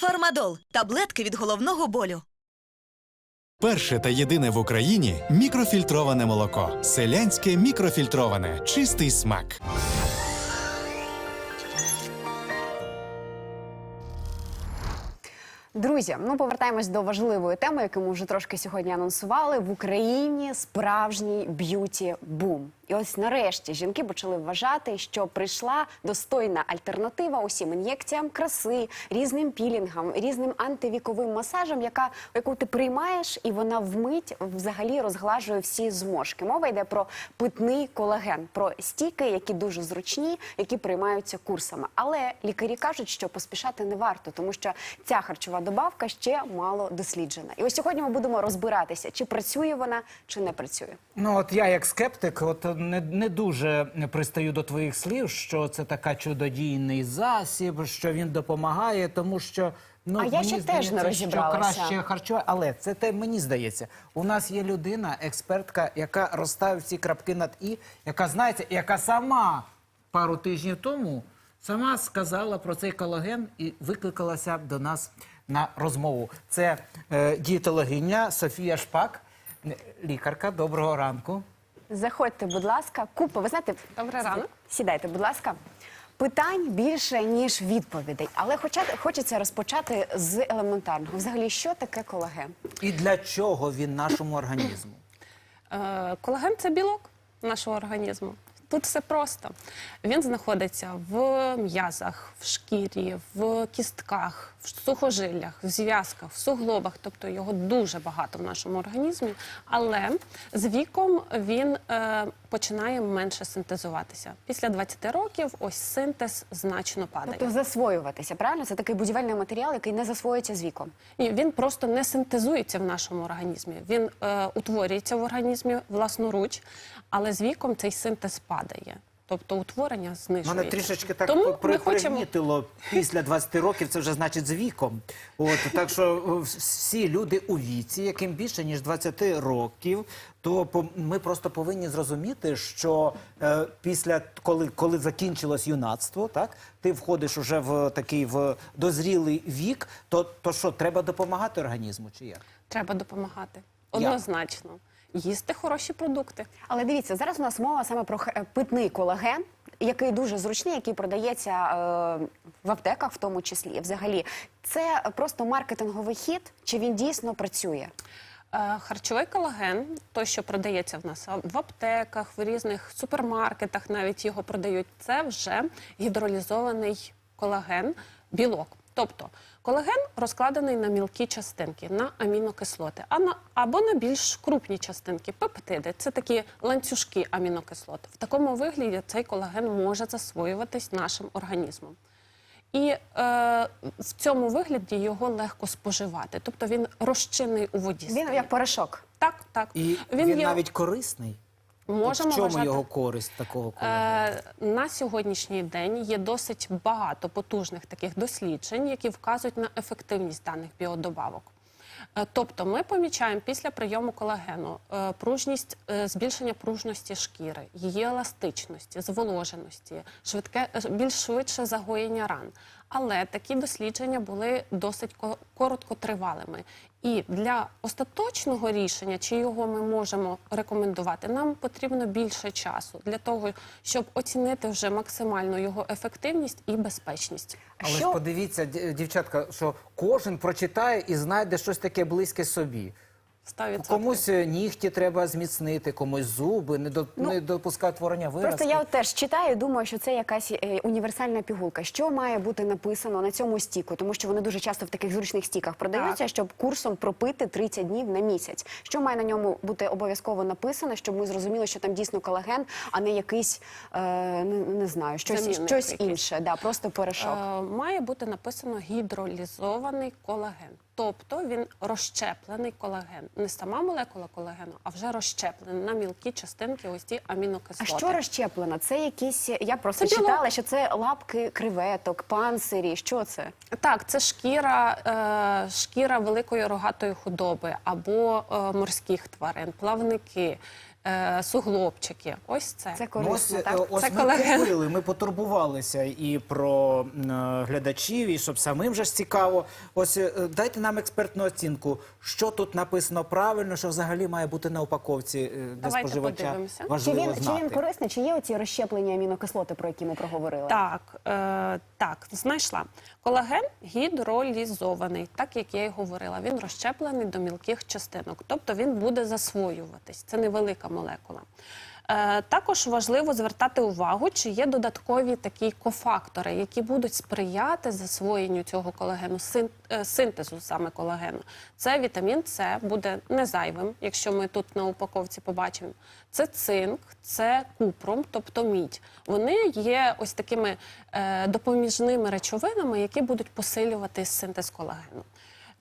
Фармадол таблетки від головного болю. Перше та єдине в Україні мікрофільтроване молоко. Селянське мікрофільтроване. Чистий смак. Друзі, ну повертаємось до важливої теми, яку ми вже трошки сьогодні анонсували. В Україні справжній б'юті бум. І ось нарешті жінки почали вважати, що прийшла достойна альтернатива усім ін'єкціям краси, різним пілінгам, різним антивіковим масажам, яка яку ти приймаєш, і вона вмить взагалі розглажує всі зморшки. Мова йде про питний колаген, про стійки, які дуже зручні, які приймаються курсами. Але лікарі кажуть, що поспішати не варто, тому що ця харчова добавка ще мало досліджена. І ось сьогодні ми будемо розбиратися, чи працює вона, чи не працює. Ну, от я як скептик, от не, не дуже пристаю до твоїх слів, що це така чудодійний засіб, що він допомагає, тому що ну А я ще теж не розібралася. Що краще харчування, але це те мені здається. У нас є людина, експертка, яка розставив ці крапки над і, яка знається, яка сама пару тижнів тому сама сказала про цей колаген і викликалася до нас на розмову. Це е, дієтологиня Софія Шпак, лікарка. Доброго ранку. Заходьте, будь ласка, купа. Ви знаєте, Добрий ранок. Сідайте, будь ласка. Питань більше ніж відповідей, але хоча хочеться розпочати з елементарного. Взагалі, що таке колаген? І для чого він нашому організму? Е, Колаген це білок нашого організму. Тут все просто. Він знаходиться в м'язах, в шкірі, в кістках, в сухожиллях, в зв'язках, в суглобах. Тобто його дуже багато в нашому організмі. Але з віком він е, починає менше синтезуватися. Після 20 років ось синтез значно падає. Тобто засвоюватися, правильно? Це такий будівельний матеріал, який не засвоюється з віком. Ні, він просто не синтезується в нашому організмі. Він е, утворюється в організмі власноруч, але з віком цей синтез падає. Тобто утворення знижується. Мене трішечки так Тому при, ми хочемо пригнітило після 20 років, це вже значить з віком. От так що е, всі люди у віці, яким більше ніж 20 років, то по- ми просто повинні зрозуміти, що е, після коли, коли закінчилось юнацтво, так ти входиш уже в такий в дозрілий вік, то, то що треба допомагати організму, чи як? треба допомагати. Однозначно. Їсти хороші продукти. Але дивіться, зараз у нас мова саме про х- е, питний колаген, який дуже зручний, який продається е, в аптеках, в тому числі. Взагалі, це просто маркетинговий хід, чи він дійсно працює? Е, Харчовий колаген, той, що продається в нас в аптеках, в різних супермаркетах, навіть його продають. Це вже гідролізований колаген, білок. Тобто колаген розкладений на мілкі частинки, на амінокислоти, а на або на більш крупні частинки, пептиди. Це такі ланцюжки амінокислот. В такому вигляді цей колаген може засвоюватись нашим організмом. І е, в цьому вигляді його легко споживати. Тобто він розчинний у воді. Він стає. як порошок. Так, так. І він, є- навіть корисний. Можемо От в чому вважати, його користь такого? Е, на сьогоднішній день є досить багато потужних таких досліджень, які вказують на ефективність даних біодобавок. Е, Тобто ми помічаємо після прийому колагену е, пружність, е, збільшення пружності шкіри, її еластичності, зволоженості, швидке, більш швидше загоєння ран. Але такі дослідження були досить короткотривалими. І для остаточного рішення, чи його ми можемо рекомендувати, нам потрібно більше часу для того, щоб оцінити вже максимально його ефективність і безпечність. Але Що- ж подивіться, дівчатка, що кожен прочитає і знайде щось таке близьке собі. 100%. Комусь е, нігті треба зміцнити, комусь зуби, не, до, не допускати творення виразки. Ну, Просто я от теж читаю, і думаю, що це якась е, універсальна пігулка. Що має бути написано на цьому стіку? Тому що вони дуже часто в таких зручних стіках продаються, щоб курсом пропити 30 днів на місяць. Що має на ньому бути обов'язково написано, щоб ми зрозуміли, що там дійсно колаген, а не якийсь е, не, не знаю, щось, Замінник щось якийсь. інше, да, просто порошок. Е, має бути написано гідролізований колаген. Тобто він розщеплений колаген. Не сама молекула колагену, а вже розщеплена на мілкі частинки, ось ці А що розщеплена? Це якісь я просто Це читала, читала, що це лапки креветок, панцирі. Що це? Так, це шкіра, е, шкіра великої рогатої худоби або е, морських тварин, плавники. Е, суглобчики. Ось це. Це Ну, корисно, е, так? ось Це ми колаген. купили, ми потурбувалися і про м, е, глядачів, і щоб самим же ж цікаво. Ось е, дайте нам експертну оцінку, що тут написано правильно, що взагалі має бути на упаковці е, для Давайте споживача. подивимося. Чи Важливо він, чи знати. він корисний, чи є оці розщеплені амінокислоти, про які ми проговорили? Так, е, так, знайшла. Колаген гідролізований, так як я й говорила. Він розщеплений до мілких частинок, тобто він буде засвоюватись. Це невелика молекула. Е, також важливо звертати увагу, чи є додаткові такі кофактори, які будуть сприяти засвоєнню цього колагену, е, синтезу саме колагену. Це вітамін С буде не зайвим, якщо ми тут на упаковці побачимо. Це цинк, це купрум, тобто мідь. Вони є ось такими е, допоміжними речовинами, які будуть посилювати синтез колагену.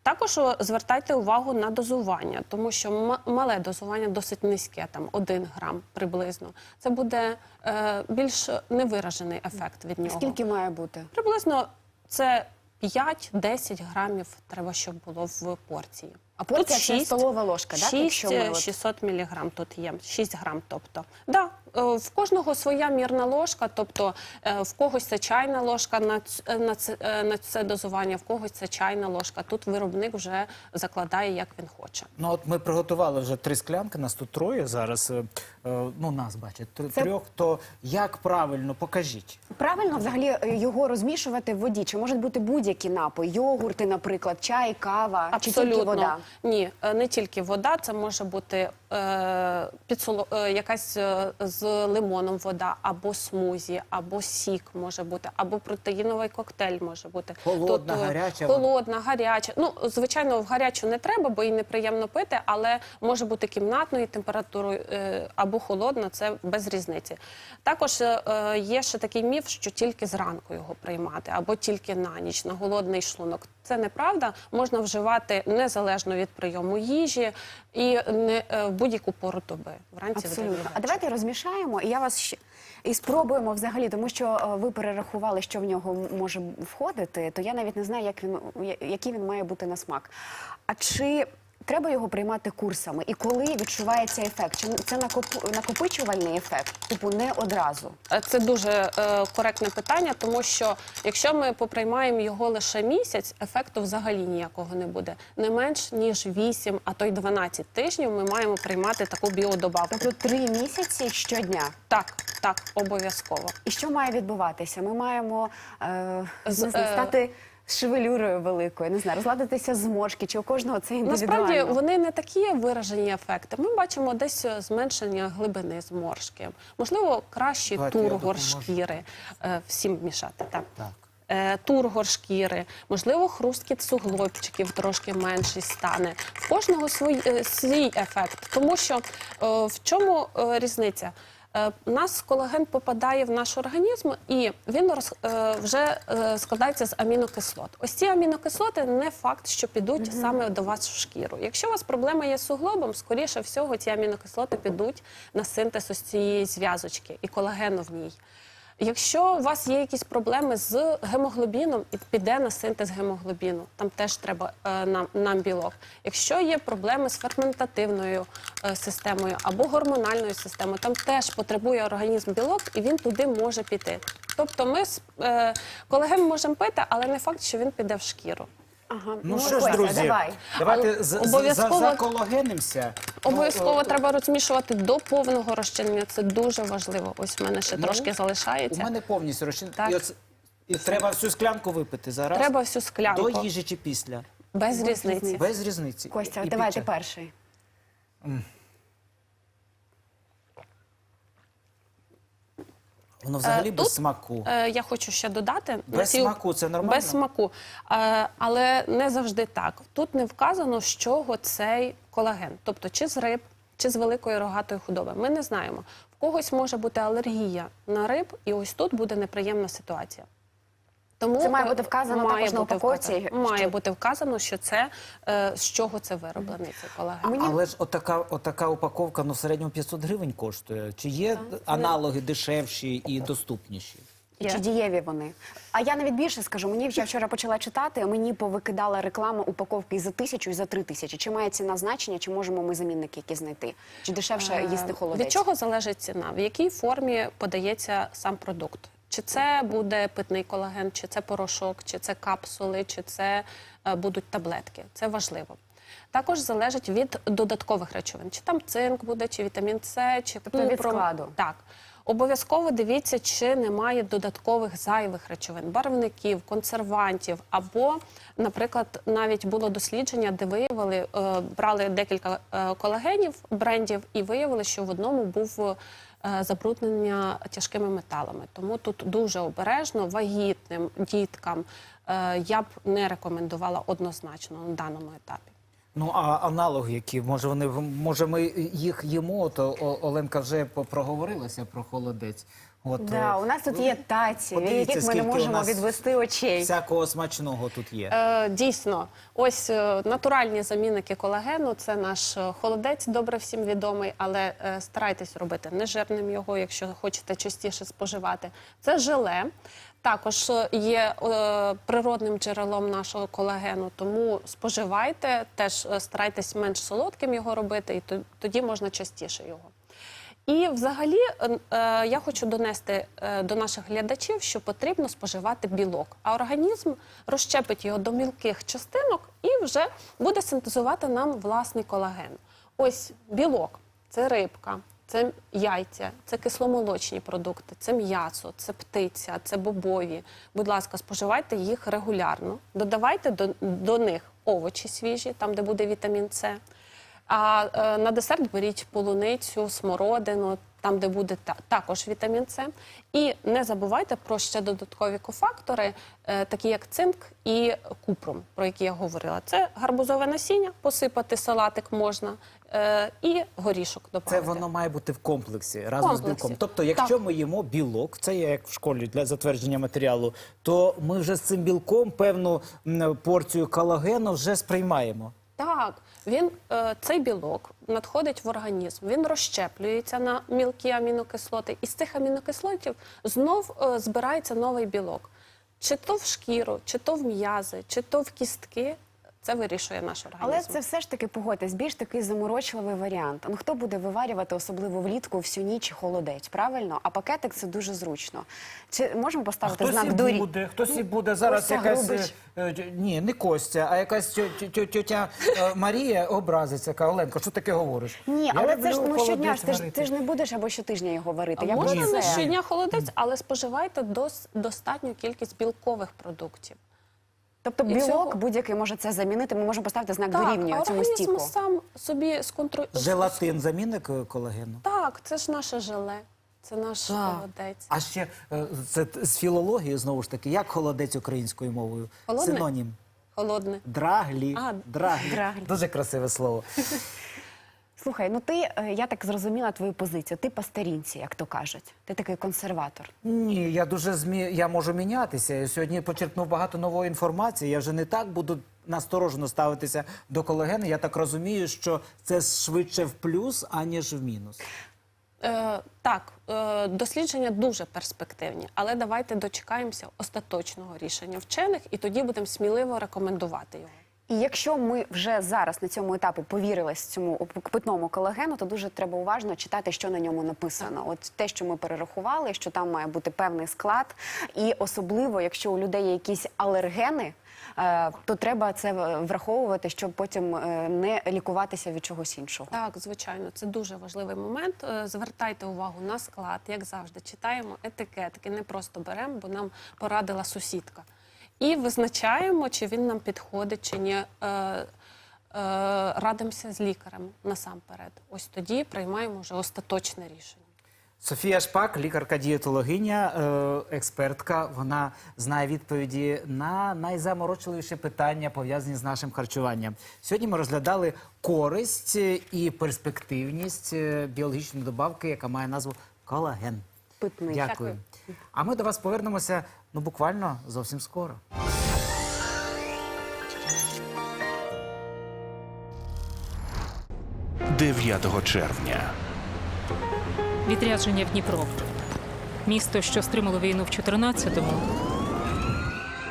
Також звертайте увагу на дозування, тому що мале дозування досить низьке, там 1 грам приблизно. Це буде е, більш невиражений ефект від нього. Скільки має бути? Приблизно це 5-10 грамів треба, щоб було в порції. А порція це столова ложка, так? 6, Якщо ми от- 600 міліграм тут є, 6 грам, тобто. Да, е, в кожного своя мірна ложка, тобто е, в когось це чайна ложка на, ц- е, на, це, е, на це дозування, в когось це чайна ложка. Тут виробник вже закладає, як він хоче. Ну от ми приготували вже три склянки, нас тут троє зараз. е, е, Ну нас бачать Це- трьох. То як правильно покажіть? Правильно взагалі е, його розмішувати в воді? Чи можуть бути будь-які напої? Йогурти, наприклад, чай, кава, чи тільки вода? Ні, е, не тільки вода, це може бути е, підсоло, е, якась е, з лимоном вода, або смузі, або сік може бути, або протеїновий коктейль може бути. Холодна, е, гаряча? Холодна, гаряча. Ну, звичайно, в гарячу не треба, бо їй неприємно пити, але може бути кімнатною температурою е, або холодна, це без різниці. Також е, е, є ще такий міф, що тільки зранку його приймати, або тільки на ніч, на голодний шлунок. Це неправда. Можна вживати незалежно від прийому їжі і не е, в будь-яку пору доби. Вранці Абсолютно. А давайте розмішаємо, і я вас ще і спробуємо взагалі, тому що е, ви перерахували, що в нього може входити, то я навіть не знаю, як він який він має бути на смак. А чи треба його приймати курсами? І коли відчувається ефект? Чи це накоп- накопичувальний ефект? Типу не одразу? Е, Це дуже е, коректне питання, тому що якщо ми поприймаємо його лише місяць, ефекту взагалі ніякого не буде. Не менш ніж 8, а то й 12 тижнів ми маємо приймати таку біодобавку. Тобто три місяці щодня. Так, так, обов'язково. І що має відбуватися? Ми маємо е, З- е, стати шевелюрою великою, не знаю, розладитися зморшки, чи у кожного це індивідуально? Насправді вони не такі виражені ефекти. Ми бачимо десь е, зменшення глибини зморшки, можливо, кращий Давайте я тургор допоможу. шкіри. Е, Всім мішати так. Так. Е, Тургор шкіри, можливо, хрусткіт суглобчиків трошки менший стане. В кожного свій, е, свій ефект, тому що е, в чому е, різниця? Е, У нас колаген попадає в наш організм, і він роз, е, вже е, складається з амінокислот. Ось ці амінокислоти не факт, що підуть саме до вас в шкіру. Якщо у вас проблема є з суглобом, скоріше всього ці амінокислоти підуть на синтез ось цієї зв'язочки і колагену в ній. Якщо у вас є якісь проблеми з гемоглобіном, і піде на синтез гемоглобіну, там теж треба е, нам, нам білок. Якщо є проблеми з ферментативною е, системою або гормональною системою, там теж потребує організм білок, і він туди може піти. Тобто ми з е, колаген можемо пити, але не факт, що він піде в шкіру. Ага. Ну, що ж, друзі, давай. давайте Але з- з- за- обов'язково- закологенимося. Обов'язково Ну, е, треба розмішувати до повного розчинення. Це дуже важливо. Ось в мене ще Ну, трошки У залишається. мене повністю розчин. Так. І, оце- і треба всю склянку випити зараз. Треба всю склянку До їжі чи після. без різниці. Без різниці. Костя, І- і давай під ти час. перший. Воно взагалі Тут без смаку. Е, я хочу ще додати Без ці... смаку це нормально? Без смаку, е, але не завжди так. Тут не вказано, з чого цей колаген, тобто чи з риб, чи з великої рогатої худоби. Ми не знаємо. В когось може бути алергія на риб, і ось тут буде неприємна ситуація. Тому Це має е, бути вказано має також на бути упаковці, вказано. Має що- бути вказано, що це е, з чого це вироблений цей колаген. Але ж отака, отака упаковка ну, в середньому 500 гривень коштує. Чи є аналоги дешевші і доступніші? Є. Чи дієві вони? А я навіть більше скажу. Мені я вчора почала читати. Мені повикидала реклама упаковки і за тисячу, і за три тисячі. Чи має ціна значення, чи можемо ми замінники які знайти? Чи дешевше Е, їсти холодець? Від чого залежить ціна? В якій формі подається сам продукт? Чи це буде питний колаген, чи це порошок, чи це капсули, чи це е, будуть таблетки? Це важливо. Також залежить від додаткових речовин, чи там цинк буде, чи вітамін С, чи Тобто від складу. Так. Обов'язково дивіться, чи немає додаткових зайвих речовин, барвників, консервантів. Або, наприклад, навіть було дослідження, де виявили, е, брали декілька е, колагенів брендів і виявили, що в одному був забруднення тяжкими металами. Тому тут дуже обережно вагітним діткам е, я б не рекомендувала однозначно на даному етапі. Ну а аналоги, які може вони може ми їх їмо? То Оленка вже проговорилася про холодець. От Да, е, у нас тут є таці, від подивіться, яких ми не скільки у можемо нас відвести очей. всякого смачного тут є. Е, дійсно, ось е, натуральні замінники колагену. Це наш е, холодець, добре всім відомий, але е, старайтесь робити нежирним його, якщо хочете частіше споживати. Це желе. Також е, є е, природним джерелом нашого колагену, тому споживайте, теж е, старайтесь менш солодким його робити, і то- тоді можна частіше його. І взагалі е, я хочу донести е, до наших глядачів, що потрібно споживати білок, а організм розщепить його до мілких частинок і вже буде синтезувати нам власний колаген. Ось білок це рибка, це яйця, це кисломолочні продукти, це м'ясо, це птиця, це бобові. Будь ласка, споживайте їх регулярно, додавайте до, до них овочі свіжі, там де буде вітамін С. А е, на десерт беріть полуницю, смородину, там, де буде та, також вітамін С. І не забувайте про ще додаткові кофактори, е, такі як цинк і купрум, про які я говорила. Це гарбузове насіння, посипати салатик можна, е, і горішок додати. Це воно має бути в комплексі разом з білком. Тобто, якщо Так. ми їмо білок, це є як в школі для затвердження матеріалу, то ми вже з цим білком певну м, порцію колагену вже сприймаємо. Так, він е, цей білок надходить в організм, він розщеплюється на мілкі амінокислоти, і з цих амінокислотів знов е, збирається новий білок. Чи то в шкіру, чи то в м'язи, чи то в кістки. Це вирішує наш організм. Але це все ж таки погодьтесь, більш такий заморочливий варіант. Ну хто буде виварювати, особливо влітку, всю ніч холодець, правильно? А пакетик це дуже зручно. Чи можемо поставити Хтось знак дорі? буде, хтось і буде зараз Костя якась Грубич. е, е, ні, не Костя, а якась тьо- тьо- тьо- е, Марія образиться. Каже, Оленко, що таке говориш? Ні, Я але це ж ну щодня ж ти ж ти ж не будеш або щотижня його варити. Я Можна не щодня холодець, але споживайте дос, достатню кількість білкових продуктів. Тобто І білок цього- будь-який може це замінити. Ми можемо поставити знак Так, дорівнює цьому організм стіку. сам собі сконтролює. Желатин замінник е, колагену. Так, це ж наше желе, це наш Так. холодець. А ще е, це т- з філології знову ж таки, як холодець українською мовою? Холодне? Синонім. Холодне. Драглі. А, драглі. драглі. Дуже красиве слово. Слухай, ну ти е, я так зрозуміла твою позицію. Ти по старінці, як то кажуть. Ти такий консерватор. Ні, я дуже змі... я можу мінятися. Я сьогодні почерпнув багато нової інформації. Я вже не так буду насторожено ставитися до колагену. Я так розумію, що це швидше в плюс, аніж в мінус. Е, так, е, дослідження дуже перспективні, але давайте дочекаємося остаточного рішення вчених, і тоді будемо сміливо рекомендувати його. І якщо ми вже зараз на цьому етапі повірились цьому питному колагену, то дуже треба уважно читати, що на ньому написано. От те, що ми перерахували, що там має бути певний склад, і особливо, якщо у людей є якісь алергени. е, То треба це враховувати, щоб потім е, не лікуватися від чогось іншого. Так, звичайно, це дуже важливий момент. Е, Звертайте увагу на склад, як завжди. Читаємо етикетки, не просто беремо, бо нам порадила сусідка. І визначаємо, чи він нам підходить, чи ні. Е, е, радимося з лікарем насамперед. Ось тоді приймаємо вже остаточне рішення. Софія Шпак, лікарка-дієтологиня, е, експертка. Вона знає відповіді на найзаморочливіші питання, пов'язані з нашим харчуванням. Сьогодні ми розглядали користь і перспективність біологічної добавки, яка має назву колаген. Питний. Дякую. А ми до вас повернемося ну буквально зовсім скоро. – 9 червня. Відрядження в Дніпро. Місто, що стримало війну в 14-му.